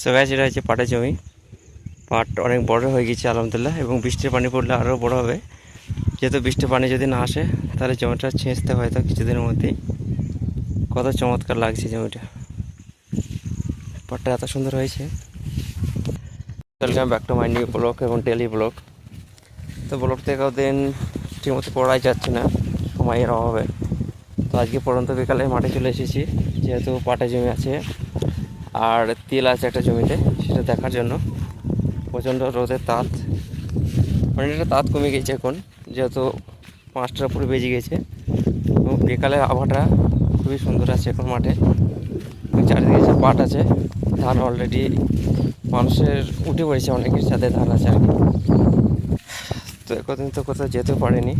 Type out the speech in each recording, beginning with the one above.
So গাছ এটা হচ্ছে পাটের জমি। পাট অনেক বড় হয়ে গেছে, আলহামদুলিল্লাহ, এবং বৃষ্টির পানি পড়লে আরও বড় হবে। যেহেতু বৃষ্টির পানি যদি না আসে, তাহলে জমিটা ছেঁচতে হয়তো কিছুদিনের মধ্যেই। কত চমৎকার লাগছে জমিটা। পাটটা এত সুন্দর হয়েছে। Welcome back to my new blog এবং ডেলি ব্লগ তো ব্লগ থেকে দিন ঠিকমতো পড়াই যাচ্ছে না, সময়ের অভাবে। তো আজকে পড়ন্ত বিকালে মাঠে চলে এসেছি, যেহেতু পাটে জমি আছে। আর তিল আছে একটা জমিতে, সেটা দেখার জন্য। প্রচণ্ড রোদের তাত। অনেকটা তাঁত কমে গেছে এখন, যেহেতু পাঁচটার উপরে বেজে গেছে। এবং বিকালের আবহাওয়াটা খুবই সুন্দর আছে এখন মাঠে। চারিদিকে যে পাট আছে, ধান অলরেডি মানুষের উঠে পড়েছে অনেকের সাথে ধান আছে আর কি। তো একদিন তো কোথাও যেতেও পারিনি।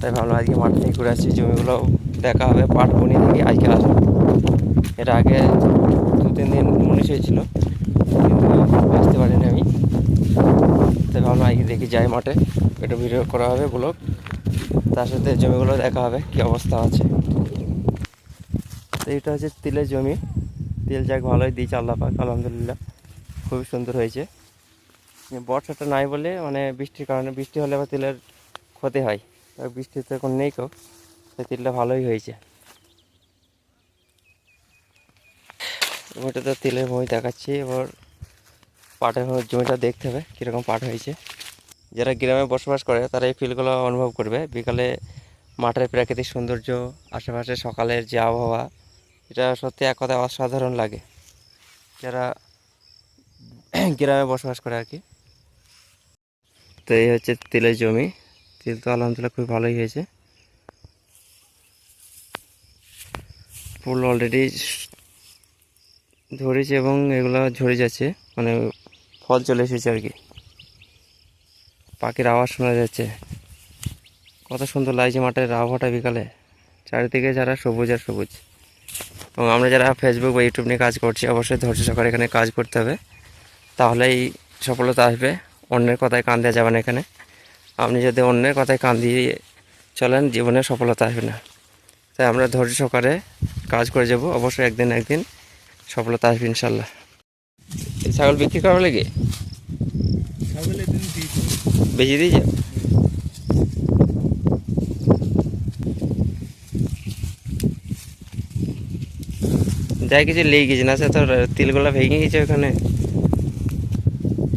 তাই ভাবলাম আজকে মাঠ থেকে ঘুরে আসছি জমিগুলো দেখা হবে, পাট বনি থেকে আজকে আসব। এর আগে তিন দিন মনীষ হয়েছিল। কিন্তু আসতে পারিনি আমি। তাই ভাবলাম আজকে দেখি যাই মাঠে। একটু ভিডিও করা হবে ব্লগ তার সাথে জমিগুলো দেখা হবে, কী অবস্থা আছে। তো এটা হচ্ছে তিলের জমি। তিল যাক ভালোই দিয়েছে আল্লাহ পাক, আলহামদুলিল্লাহ। খুবই সুন্দর হয়েছে। বর্ষাটা নাই বলে মানে বৃষ্টির কারণে, বৃষ্টি হলে আবার তিলের ক্ষতি হয়। বৃষ্টি তো এখন নেই কেউ। তাই তিলটা ভালোই হয়েছে। ওইটা তো তিলের মই দেখাচ্ছি, এবার পাটের জমিটা দেখতে হবে কীরকম পাট হয়েছে। যারা গ্রামে বসবাস করে, তারা এই ফিলগুলো অনুভব করবে। বিকালে মাঠের প্রাকৃতিক সৌন্দর্য, আশেপাশে সকালের যে আবহাওয়া, এটা সত্যি এক কথায় অসাধারণ লাগে। যারা গ্রামে বসবাস করে আর কি। তো এই হচ্ছে তিলের জমি। তিল তো আলহামদুলিল্লাহ খুব ভালোই হয়েছে। ফুল অলরেডি ধরেছে এবং এগুলো ঝরে যাচ্ছে মানে ফল চলে এসেছে আর কি। পাখির আওয়াজ শোনা যাচ্ছে। কত সুন্দর লাগছে মাঠের আবহাওয়াটা বিকালে। চারিদিকে যারা সবুজ আর সবুজ। এবং আমরা যারা ফেসবুক বা ইউটিউব নিয়ে কাজ করছি, অবশ্যই ধৈর্য সহকারে এখানে কাজ করতে হবে। তাহলেই সফলতা আসবে। অন্যের কথায় কান দেওয়া যাবে না এখানে। আপনি যদি অন্যের কথায় কান দিয়ে চলেন, জীবনে সফলতা আসবে না। তাই আমরা ধৈর্য সহকারে কাজ করে যাব। অবশ্যই একদিন একদিন সফলতা আসবে ইনশাল্লাহ। ছাগল বিক্রি করার লেগে বেশি দিয়েছে যাই কিছু লেগে গেছে না সে তোর তিলগুলা ভেঙে গেছে ওখানে।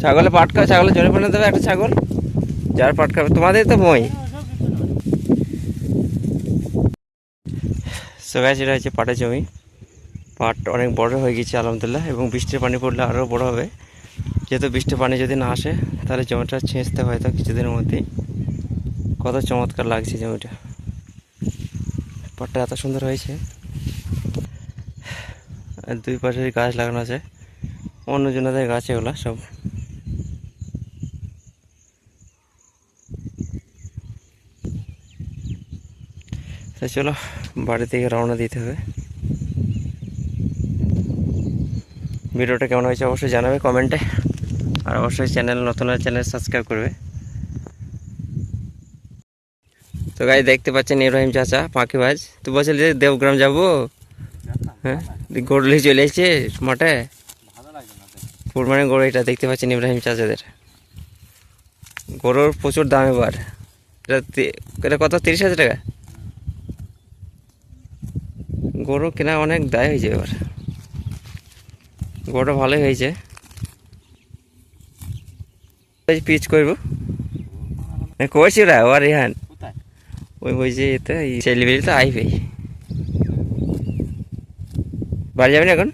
ছাগলে পাট খাবে ছাগলে জলে পানি দেবে একটা ছাগল। যার পাট খাবে তোমাদের তো মই। সবাই যেটা হচ্ছে পাটের জমি। পাট অনেক বড় হয়ে গেছে, আলহামদুলিল্লাহ, এবং বৃষ্টির পানি পড়লে আরও বড় হবে। যেহেতু বৃষ্টির পানি যদি না আসে, তাহলে জমিটা ছেঁচতে হয় হয়তো কিছুদিনের মধ্যেই। কত চমৎকার লাগছে জমিটা। পাটটা এত সুন্দর হয়েছে। দুই পাশে গাছ লাগানো আছে। অন্য জনদের গাছ এগুলো সব। তো চলো বাড়ি থেকে রওনা দিতে হবে। ভিডিওটা কেমন হয়েছে অবশ্যই জানাবে কমেন্টে। আর অবশ্যই চ্যানেল, নতুন চ্যানেল সাবস্ক্রাইব করবে। তো গাই দেখতে পাচ্ছেন ইব্রাহিম চাচা পাখিবাজ তুই বলছিলি যে দেবগ্রাম যাব? হ্যাঁ? গরুলি চলে এসছে মাঠে? লাগে গরু এটা দেখতে পাচ্ছেন ইব্রাহিম চাচাদের। গরুর প্রচুর দাম এবার। এটা এটা কত? তিরিশ হাজার টাকা? গরু কেনা অনেক দায় হয়েছে এবার। গরুটা ভালোই হয়েছে। পিচ করব। করছি ওরা ওর ইহান ওই ওই যে এতে ছেলেবেলি তো আইবেই বাড়ি যাবেন এখন?